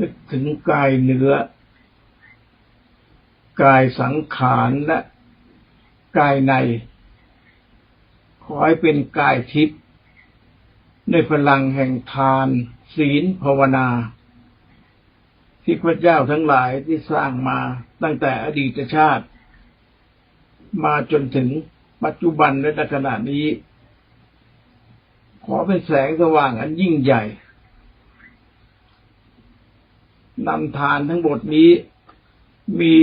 นึกถึงกายเนื้อ กายสังขารและกายใน ขอให้เป็นกายทิพย์ในพลังแห่งทาน ศีลภาวนา ที่พระเจ้าทั้งหลายที่สร้างมาตั้งแต่อดีตชาติ มาจนถึงปัจจุบันและขณะนี้ ขอเป็นแสงสว่างอันยิ่งใหญ่ นำทานทั้งหมดนี้ มี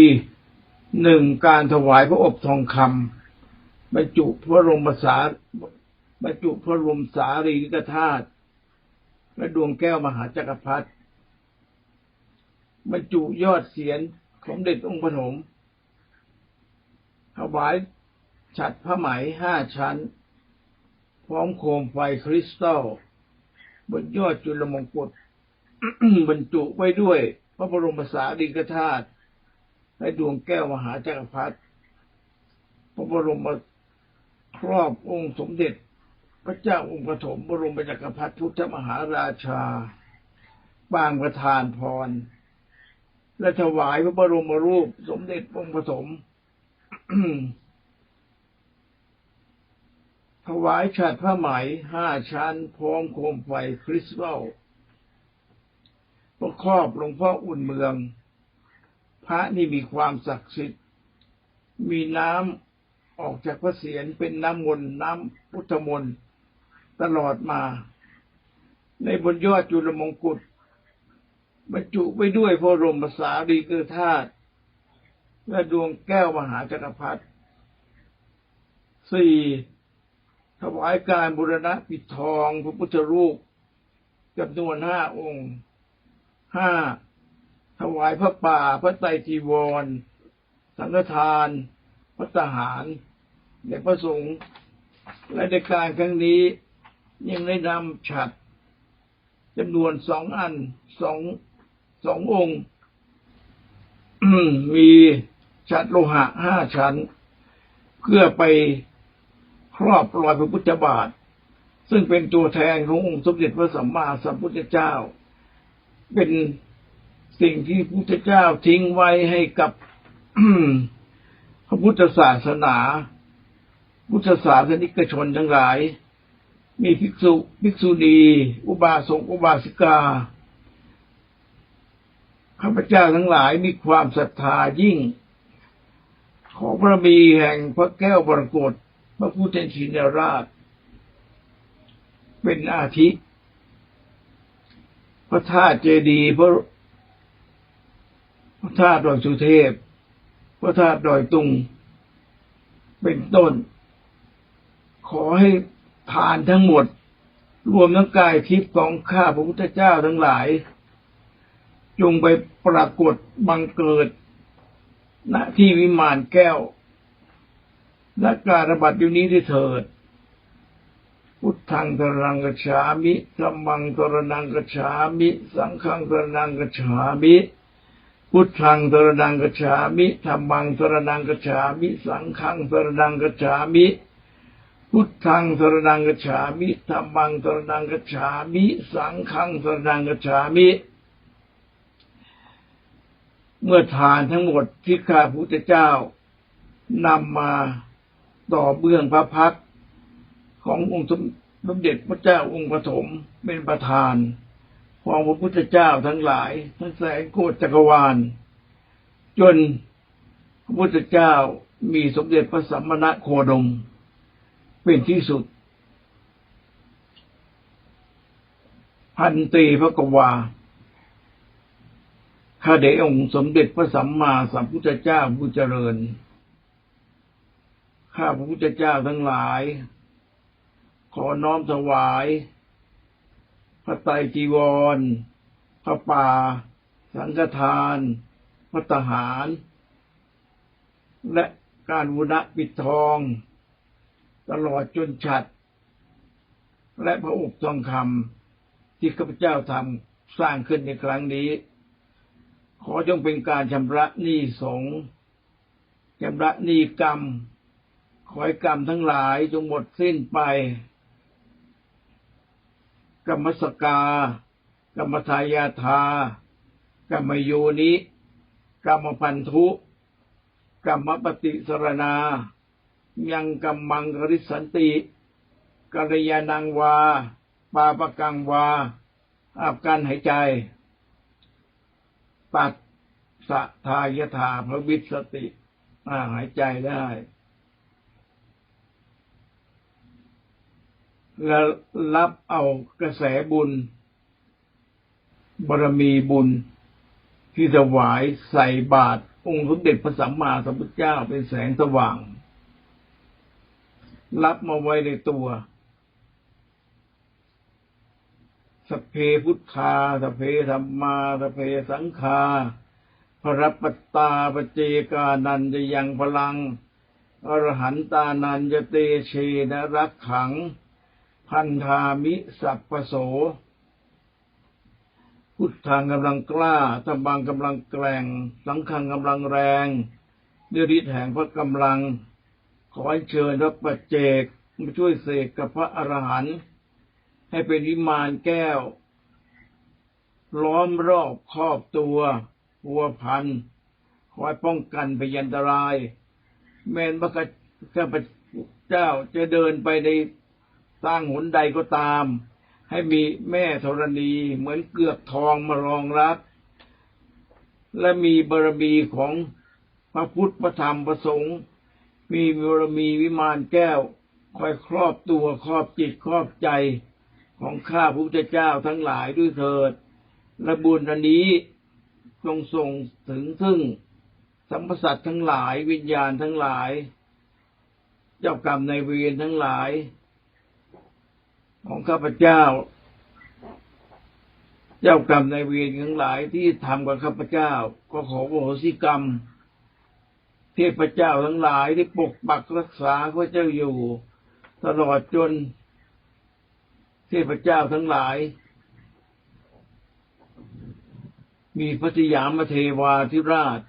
หนึ่งการถวายพระอบทองคำบรรจุพระรมสาบรรจุพระรมสารีริกธาตุและดวงแก้วมหาจักรพรรดิบรรจุยอดเสียนสมเด็จองค์พระมถวายฉัดผ้าไหมห้าชั้น พร้อมโคมไฟคริสตัลบนยอดจุลมงกุฎ บรรจุไว้ด้วยพระบรมสารีริกธาตุและดวงแก้วมหาจักรพรรดิพระบรมครอบองค์สมเด็จ พระเจ้าองค์ปฐมบรมจักรพรรดิพุทธมหาราชา บางประธานพร และถวายพระบรมรูปสมเด็จองค์ปฐมถวายฉัดผ้าไหมห้าชั้นพร้อมโคมไฟคริสตัล ประครอบหลวงพ่ออุ่นเมือง พระนี่มีความศักดิ์สิทธิ์ มีน้ำออกจากพระเศียรเป็นน้ำมนต์น้ำพุทธมนต์ตลอดมา ในบนยอดจุลมงกุฎบรรจุไปด้วยพระรมสารีริกธาตุและดวงแก้วมหาจักรพรรดิสี่ถวายการบุรณะปิดทองพระพุทธรูปจำนวนห้าองค์ ห้าถวายพระป่า พระไตรจีวร สังฆทาน พระทหารในพระสงฆ์และในการครั้งนี้ยังได้นำฉัดจำนวนสองอันสองสององค์ มีฉัดโลหะห้าชั้น เพื่อไปครอบรอยพระพุทธบาท ซึ่งเป็นตัวแทนขององค์สมเด็จพระสัมมาสัมพุทธเจ้า เป็นสิ่งที่พระพุทธเจ้าทิ้งไว้ให้กับพระพุทธศาสนา พุทธศาสนิกชนทั้งหลาย มีภิกษุภิกษุณี อุบาสกอุบาสิกาข้าพเจ้าทั้งหลายมีความศรัทธายิ่ง ขอพระมีแห่งพระแก้วบรกฏพระพุทธชินราช เป็นอาทิ พระธาตุเจดีย์พระพระธาตุดอยสุเทพ พระธาตุดอยตุง เป็นต้น ขอให้ทานทั้งหมด รวมทั้งกายทิพย์ของข้าพระพุทธเจ้าทั้งหลาย จงไปปรากฏบังเกิด ณที่วิมานแก้ว และการระบาดอยู่นี้ได้เถิด พุทธังตรังกฉามิธรรมังตรนังกฉามิ สังฆังตรนังกฉามิพุทธังตรนังกฉามิธรรมังตรนังกฉามิ สังฆังตรนังกฉามิพุทธังตรนังกฉามิธรรมังตรนังกฉามิ สังฆังตรนังกฉามิ เมื่อทานทั้งหมดที่ข้าพุทธเจ้านำมาต่อเบื้องพระพัก ขององค์สมเด็จพระเจ้าองค์ปฐมเป็นประธานของพระพุทธเจ้าทั้งหลาย ทั้งแสนโกฏจักรวาล จนพระพุทธเจ้ามีสมเด็จพระสัมมาณโคดม เป็นที่สุด พันตรีพระกวาข้าเดองค์สมเด็จพระสัมมาสัมพุทธเจ้าผู้เจริญ ข้าพระพุทธเจ้าทั้งหลาย ขอน้อมถวาย พระไตรจีวร พระป่า สังฆทานพระทหาร และการวุณปิดทอง ตลอดจนฉัด และพระอุปทองคำที่ข้าพเจ้าทำสร้างขึ้นในครั้งนี้ ขอจงเป็นการชำระหนี้สงชำระหนี้กรรมขอให้กรรมทั้งหลายจงหมดสิ้นไป กรรมสกา กรรมทายาทากรรมโยนิกรรมพันธุกรรมปฏิสรณา ยังกัมมังกริสันติกัลยาณังวา ปาปกังวา อาบการหายใจตัดสะทายถาพระวิสติ หายใจได้ แล้วรับเอากระแสบุญบารมีบุญที่ถวายใส่บาตรองค์สมเด็จพระสัมมาสัมพุทธเจ้าเป็นแสงสว่าง รับมาไว้ในตัวสเพพุทธาสเพธรรมาสเพสังฆาพระปัตตาปเจกานันจะยังพลังอรหันตานันจะเตเชนะรักขัง พันธามิสัพพโส พุทธังกำลังกล้าธรรมังกำลังแกร่ง สังฆังกำลังแรงด้วยฤทธิ์แห่งพระกำลัง ขอให้เชิญพระปัจเจกมาช่วยเสกกับพระอรหันต์ให้เป็นวิมานแก้ว ล้อมรอบครอบตัวหัวพันคอยป้องกันพยันตราย แม้นพระข้าพเจ้าจะเดินไปใน สร้างหนใดก็ตาม ให้มีแม่ธรณีเหมือนเกือกทองมารองรับ และมีบารมีของพระพุทธพระธรรมพระสงฆ์มีบารมีวิมานแก้ว คอยครอบตัวครอบจิตครอบใจของข้าพระพุทธเจ้าทั้งหลายด้วยเถิดและบุญอันนี้จงส่งถึงซึ่งสัมปสัตทั้งหลายวิญญาณทั้งหลาย เจ้ากรรมในายเวรทั้งหลาย ของข้าพเจ้า เจ้ากรรมในายเวรทั้งหลายที่ทำกับข้าพเจ้า ก็ขอโหสิกรรม เทพเจ้าทั้งหลายที่ปกปักรักษาข้าพเจ้าอยู่ ตลอดจน เทพเจ้าทั้งหลาย มีพระสยามเทวาธิราช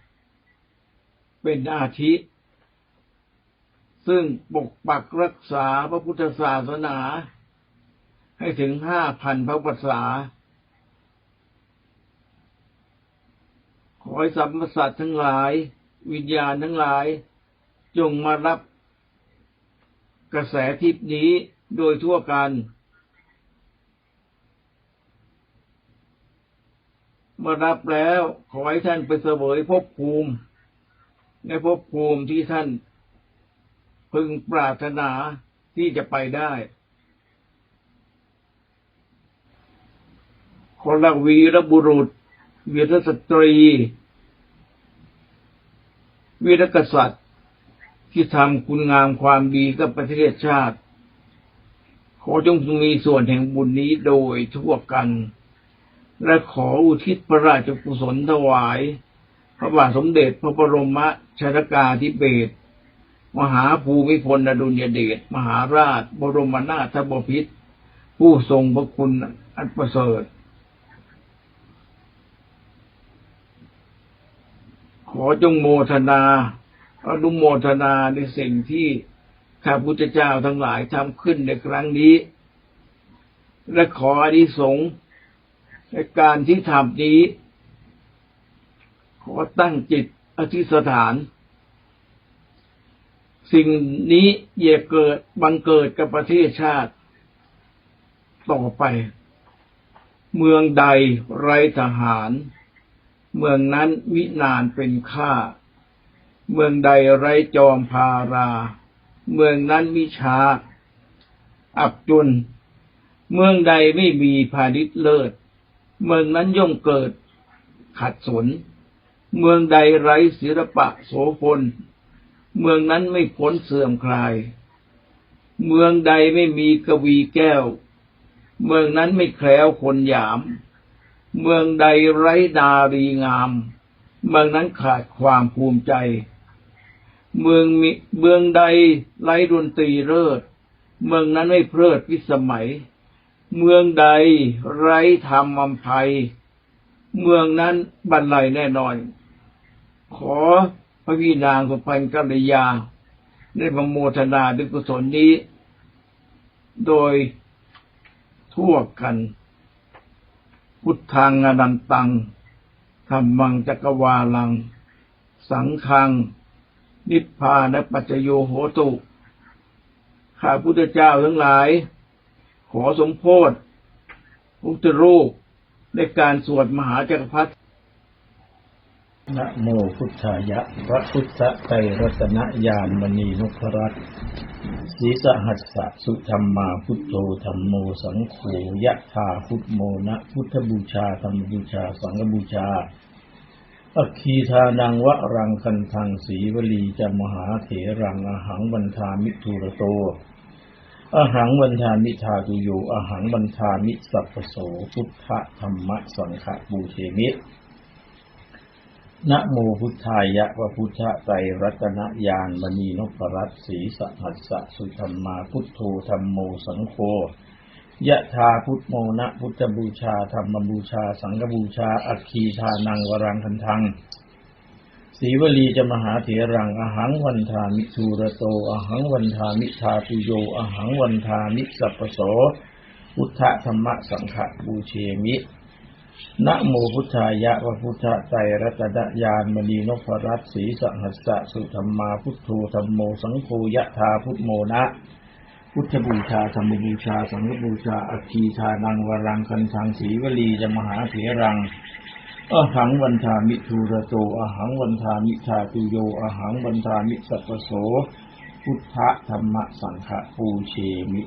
เป็นอาทิซึ่งปกปักรักษาพระพุทธศาสนา ให้ถึงห้าพันพระภาษา ขอให้สัมมสัตว์ทั้งหลาย วิญญาณทั้งหลาย จงมารับกระแสทิพนี้โดยทั่วกันมื่อรับแล้วขอให้ท่านไปเสวยภพภูมิ ในภพภูมิที่ท่านพึงปรารถนาที่จะไปได้ คนละวีรบุรุษ วีรสตรี วีรกษัตริย์ ที่ทำคุณงามความดีกับประเทศชาติ ขอจงมีส่วนแห่งบุญนี้โดยทั่วกัน และขออุทิศพระราชกุศลถวาย พระบาทสมเด็จพระบรมชนกาธิเบศรมหาภูมิพลอดุลยเดชมหาราช บรมนาถบพิตรผู้ทรงพระคุณอันประเสริฐ ขอจงโมทนาอนุโมทนาในสิ่งที่ข้าพุทธเจ้าทั้งหลายทำขึ้นในครั้งนี้ และขออานิสงส์ในการที่ทำนี้ ขอตั้งจิตอธิษฐาน สิ่งนี้อย่าเกิดบังเกิดกับประเทศชาติต่อไป เมืองใดไรทหาร เมืองนั้นวินานเป็นข้า เมืองใดไรจอมพารา เมืองนั้นวิชา อับจนเมืองใดไม่มีพาณิชย์เลิศ เมืองนั้นย่อมเกิด ขัดสน เมืองใดไรศิลปะโสพล เมืองนั้นไม่พ้นเสื่อมคลาย เมืองใดไม่มีกวีแก้ว เมืองนั้นไม่แคล้วคนหยาม เมืองใดไร้ดารีงาม เมืองนั้นขาดความภูมิใจ เมืองมีเมืองใดไร้ดนตรีเลิศ เมืองนั้นไม่เพลิดวิสมัย เมืองใดไร้ธรรมอัมภัย เมืองนั้นบรรลัยแน่นอน ขอพระพี่นางสุพรรณกัลยาได้ประโมทนาด้วยกุศลนี้ โดยทั่วกัน พุทธังอนันตังธรรมังจักรวาลัง สังฆัง นิพพานปัจจโยโหตุข้าพุทธเจ้าทั้งหลาย ขอสมโพธิพุทธรูปในการสวดมหาจักรพรรดิ นะโมพุทธายะ พระพุทธไตรรัตนญาณมณีนพรัตน์สีสหัสสะสุธรรมาพุทโธธรรมโมสังโฆยะธาพุทโมนะ พุทธบูชาธรรมบูชา สังฆบูชาอัคคีทานังวะรังคันทังสีวลีจะมหาเถรังอหังวันทามิทุระโตอหังวันทามิทาตุโยอหังวันทามิสัพโสพุทธธรรมะสังฆบูเชมิ นะโมพุทธายะวะพุทธไตรรัตนญาณมณีนพรัตน์สีสหัสสะสุธรรมาพุทโธธรรมโมสังโฆยะธาพุทโมนะพุทธบูชาธรรมบูชา สังฆบูชา อัคคีทานังวรังคันทังสีวลีจะมหาเถรังอหังวันทามิทูระโตอหังวันทามิทาตุโยอหังวันทามิสัพพโสพุทธธรรมะสังฆบูเชมิ นะโมพุทธายะวะพุทธไตรรัตนญาณมณีนพรัตน์สีสหัสสะสุธรรมาพุทโธธรรมโมสังโฆยะธาพุทโมนะ พุทธบูชาธรรมบูชา สังฆบูชาอัคคีทานังวรังคันทังสีวลีจะมหาเถรังอหังวันทามิทูระโตอหังวันทามิทาตุโยอหังวันทามิสัพพโส พุทธธรรมสังฆปูเชมิ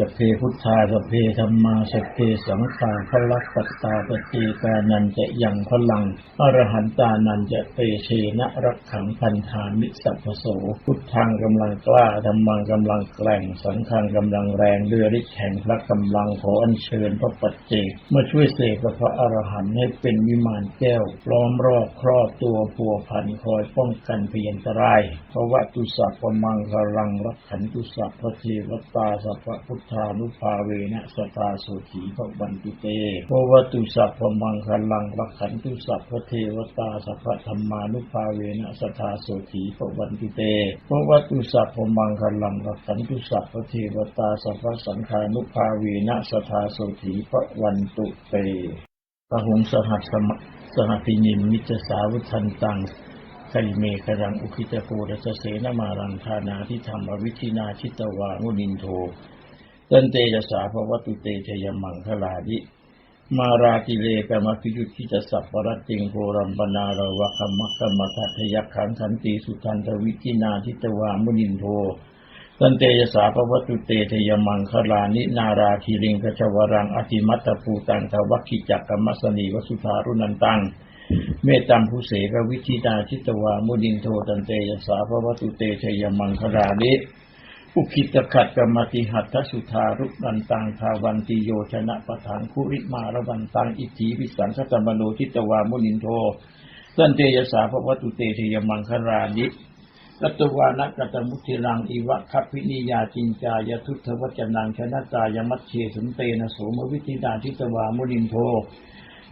สพเพพุทธาสพเพธรรมาสพเพสังฆาพลักปัตตาปฏิกานันจะยังพลังอรหันตานันจะเตเชนะรักขังพันธามิสัพโส พุทธังกำลังกล้าธรรมังกำลังแกร่งสังฆังกำลังแรงเรือฤทธิ์แห่งพระกำลังขออัญเชิญพระปัจเจกมาช่วยเสกพระอรหันต์ให้เป็นวิมานแก้วล้อมรอบครอบตัวพัวพันคอยป้องกันพยันตรายเพราะว่าตุสัพพมังคลังรักขันตุสัพพเทวตาสัพพะพุทานุภาเวนะสตาโสถีพระวันตุเตเพราะว่าตุสัพพมังคลังรักขันตุสัพพะเทวตาสัพพธรรมานุภาเวนะสตาโสถีพวันตุเตเพราะว่าตุสัพพมังคลังรักขันตุสัพพะเทวตาสัพพสังฆานุภาเวนะสตาโสถีพวันตุเตปะหงสหัสมะสหพินิมมิจสาวุทันตังคลิเมกรังอุคิจโกรัสเสนมารังธานาทิธรรมวิธินาชิตวามุนินโท ตันเตยสาภวตุเตชยมังคลาดิมาราติเลกามพิยุทิจสัพปรติงโพรัมปนาระวะคมะกรรมทัทยักขันขันติสุทันทวิธินาทิตวามุนินโทตันเตยสาภวัตุเตเทยมังคลานินาราคีริงกชวรังอธิมัตตภูตังทวัคคิจักกรรมสนีวสุธารุนันตัง เมตตัมภูเสกวิธินาชิตวามุนินโทตันเตยสาภวัตุเตเทยมังคลานิ อุคิตขัดกรรมติหัตถสุธารุนันตังทาวันติโยชนะปะทานคุริมาระวันตังอิทธิวิสังคตมโนทิตวามุนินโทตันเตยสาภวตุเตเทยมังคลานิกัตวานักกัตมุทิรังอีวะคัพพินิยาจินจายทุทธวจนังชนะตายมัชเชสุนเตนะโสมวิธินาทิตวามุนินโท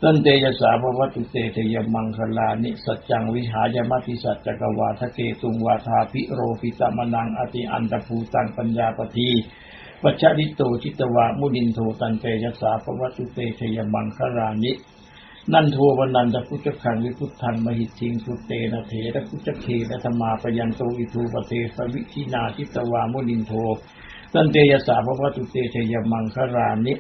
ตันเตยสาภวัตุเตเทยมังคลานิสัจจังวิหายมัติสัจจกวาทะเกตุงวาทาพิโรปิตมนังอติอันตภูตังปัญญาปทีปัจจริโตชิตวามุนินโทตันเตยสาภวัตุเตเทยมังคลานินันโทวันันตพุทธคังวิพุทธันมหิตทิงสุเตนะเถระพุทธเคนะธรรมาปยันโตอิทูปเทสวิธินาทิตวามุนินโทตันเตยสาภวัตุเตชยมังครานิ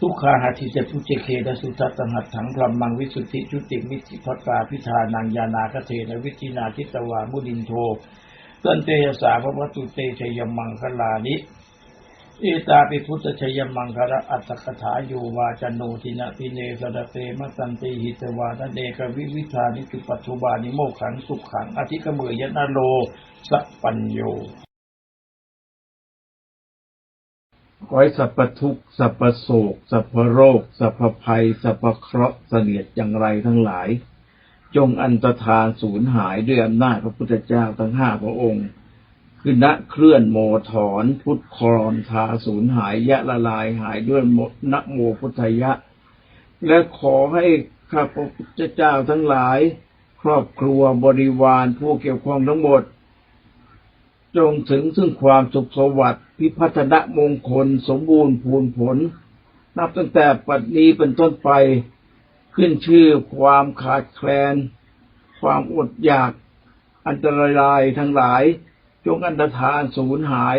ทุกขาหัตถิเจพุเจเคนะสุทัตตังหัตถังพรหมังวิสุทธิชุติมิจิพัตตาพิธานังยานาคเทนวิธินาทิตวามุนินโทเตันเตยสาภวตุเตชยมังคลานิเอตาปิพุทธชยมังคระอัตถกถาโยวาจโนทินะพิเนสดเตมะสันติหิตวาทเดกวิวิธานิจุปัจจุบานิโมขังสุขขังอธิกเมยยนาโลสัพปัญโย ขอให้สัพพทุกข์สัพพโศกสัพพโรค สัพพภัย สัพพเคราะห์เสนียดอย่างไรทั้งหลาย จงอันตรธานสูญหายด้วยอำนาจพระพุทธเจ้าทั้งห้าพระองค์ คือณเคลื่อนโมถอนพุทธครอนทาสูญหายยะละลายหายด้วยโมนะโมพุทธยะ และขอให้ข้าพระพุทธเจ้าทั้งหลาย ครอบครัวบริวารผู้เกี่ยวข้องทั้งหมด จงถึงซึ่งความสุขสวัสดิ์พิพัฒนมงคล สมบูรณ์พูนผล นับตั้งแต่ปัจนี้เป็นต้นไป ขึ้นชื่อความขาดแคลน ความอดอยาก อันตรายทั้งหลาย จงอันตรธานสูญหาย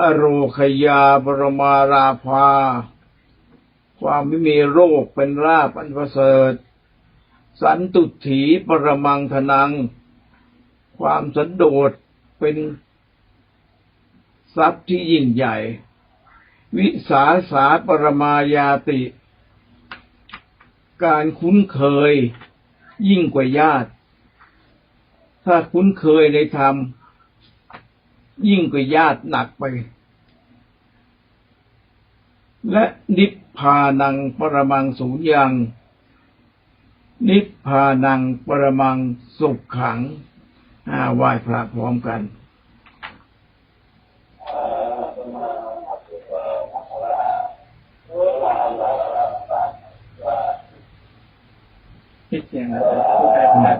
อโรคยาบรมาราภา ความไม่มีโรคเป็นราบอันประเสริฐ สันตุถีปรมังธนัง ความสันโดษเป็น ทรัพย์ที่ยิ่งใหญ่ วิสาสาปรมายาติ การคุ้นเคยยิ่งกว่าญาติ ถ้าคุ้นเคยในธรรม ยิ่งกว่าญาติหนักไป และนิพพานังปรมังสูญยัง นิพพานังปรมังสุขขังอาไหว้พระพร้อมกัน คิดอย่างไรพูดได้ขนาด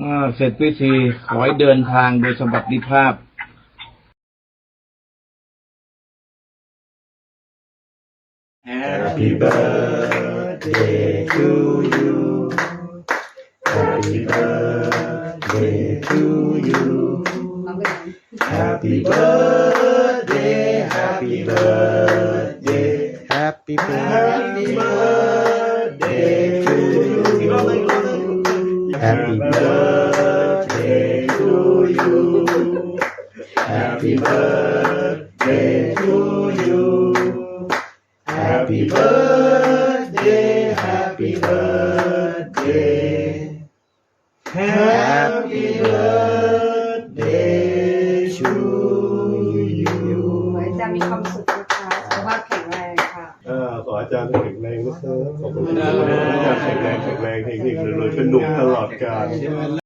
อ่า เสร็จพิธีขอให้เดินทางโดยสวัสดิภาพเบิติดีภเบิ Happy birthday to you. ขอให้อาจารย์มีความสุขนะคะสุขภาพแข็งแรงค่ะอ่าขออาจารย์แข็งแรงนะครับขอบคุณครับอาจารย์แข็งแรงแข็งแรงเฮงๆรวยๆเป็นหนุ่มตลอดกาล